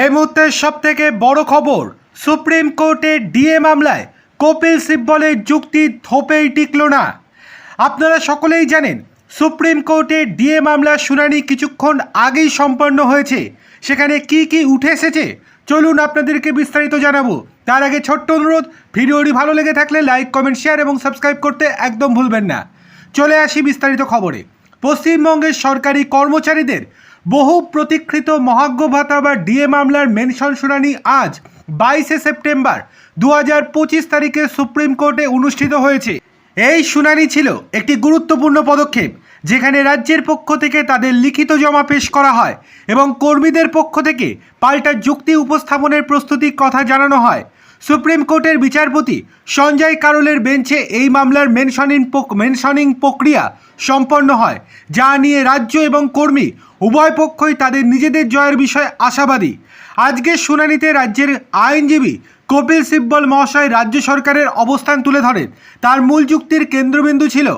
এই মুহূর্তের সব থেকে বড় খবর, সুপ্রিম কোর্টের ডিএ মামলায় কপিল সিব্বলের যুক্তি থোপেই টিকল না। আপনারা সকলেই জানেন, সুপ্রিম কোর্টের ডিএ মামলার শুনানি কিছুক্ষণ আগেই সম্পন্ন হয়েছে। সেখানে কি কি উঠে এসেছে, চলুন আপনাদেরকে বিস্তারিত জানাব। তার আগে ছোট্ট অনুরোধ, ভিডিওটি ভালো লেগে থাকলে লাইক, কমেন্ট, শেয়ার এবং সাবস্ক্রাইব করতে একদম ভুলবেন না। চলে আসি বিস্তারিত খবরে। পশ্চিমবঙ্গের সরকারি কর্মচারীদের বহু প্রতীক্ষিত মহাজ্ঞ ভাতা বা ডিএ মামলার মেনশন শুনানি আজ বাইশে সেপ্টেম্বর দু হাজার পঁচিশ তারিখে সুপ্রিম কোর্টে অনুষ্ঠিত হয়েছে। এই শুনানি ছিল একটি গুরুত্বপূর্ণ পদক্ষেপ, যেখানে রাজ্যের পক্ষ থেকে তাদের লিখিত জমা পেশ করা হয় এবং কর্মীদের পক্ষ থেকে পাল্টা যুক্তি উপস্থাপনের প্রস্তুতির কথা জানানো হয়। সুপ্রিম কোর্টের বিচারপতি সঞ্জয় কারোলের বেঞ্চে এই মামলার মেনশনিং মেনশনিং প্রক্রিয়া সম্পন্ন হয়, যা নিয়ে রাজ্য এবং কর্মী উভয় পক্ষই তাদের নিজেদের জয়ের বিষয়ে আশাবাদী। আজকের শুনানিতে রাজ্যের আইনজীবী কপিল সিব্বল মহাশয় রাজ্য সরকারের অবস্থান তুলে ধরেন। তার মূল যুক্তির কেন্দ্রবিন্দু ছিল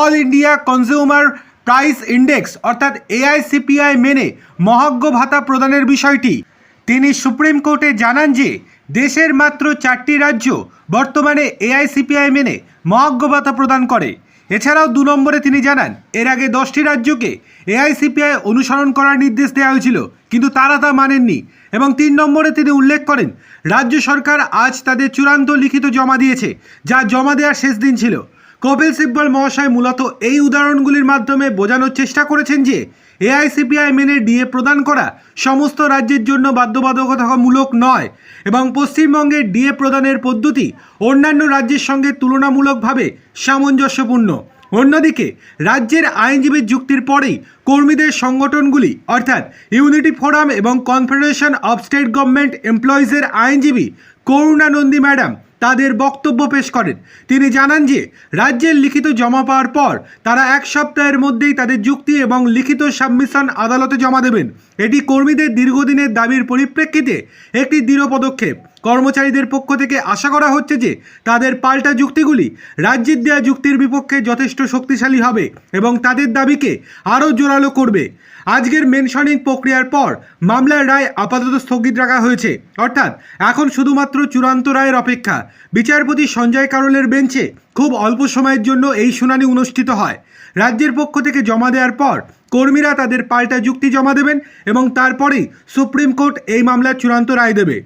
All India consumer price index, অর্থাৎ এআইসিপিআই মেনে মহাজ্ঞ ভাতা প্রদানের বিষয়টি। তিনি সুপ্রিম কোর্টে জানান যে দেশের মাত্র চারটি রাজ্য বর্তমানে এআইসিপিআই মেনে মহাজ্ঞ ভাতা প্রদান করে। এছাড়াও দু নম্বরে তিনি জানান, এর আগে দশটি রাজ্যকে এআইসিপিআই অনুসরণ করার নির্দেশ দেওয়া হয়েছিল, কিন্তু তারা তা মানেননি। এবং তিন নম্বরে তিনি উল্লেখ করেন, রাজ্য সরকার আজ তাদের চূড়ান্ত লিখিত জমা দিয়েছে, যা জমা দেওয়ার শেষ দিন ছিল। কপিল সিব্বল মহাশয় মূলত এই উদাহরণগুলির মাধ্যমে বোঝানোর চেষ্টা করেছেন যে এআইসিপিআই মেনে ডিএ প্রদান করা সমস্ত রাজ্যের জন্য বাধ্যবাধকতামূলক নয় এবং পশ্চিমবঙ্গের ডিএ প্রদানের পদ্ধতি অন্যান্য রাজ্যের সঙ্গে তুলনামূলকভাবে সামঞ্জস্যপূর্ণ। অন্যদিকে, রাজ্যের আইনজীবীর যুক্তির পরেই কর্মীদের সংগঠনগুলি, অর্থাৎ ইউনিটি ফোরাম এবং কনফেডারেশন অফ স্টেট গভর্নমেন্ট এমপ্লয়িজের আইনজীবী করুণানন্দী ম্যাডাম তাদের বক্তব্য পেশ করেন। তিনি জানান যে, রাজ্যের লিখিত জমা পাওয়ার পর তারা এক সপ্তাহের মধ্যেই তাদের যুক্তি এবং লিখিত সাবমিশন আদালতে জমা দেবেন। এটি কর্মীদের দীর্ঘদিনের দাবির পরিপ্রেক্ষিতে একটি দৃঢ় পদক্ষেপ। কর্মচারীদের পক্ষ থেকে আশা করা হচ্ছে যে তাদের পাল্টা যুক্তিগুলি রাজ্যের দেয়া যুক্তির বিপক্ষে যথেষ্ট শক্তিশালী হবে এবং তাদের দাবিকে আরও জোরালো করবে। আজকের মেনশনিং প্রক্রিয়ার পর মামলার রায় আপাতত স্থগিত রাখা হয়েছে। অর্থাৎ এখন শুধুমাত্র চূড়ান্ত রায়ের অপেক্ষা বিচারপতি সঞ্জয় কারোলের বেঞ্চে খুব অল্প সময়ের জন্য এই শুনানি অনুষ্ঠিত হয়। রাজ্যের পক্ষ থেকে জমা দেওয়ার পর কর্মীরা তাদের পাল্টা যুক্তি জমা দেবেন এবং তারপরেই সুপ্রিম কোর্ট এই মামলার চূড়ান্ত রায় দেবে।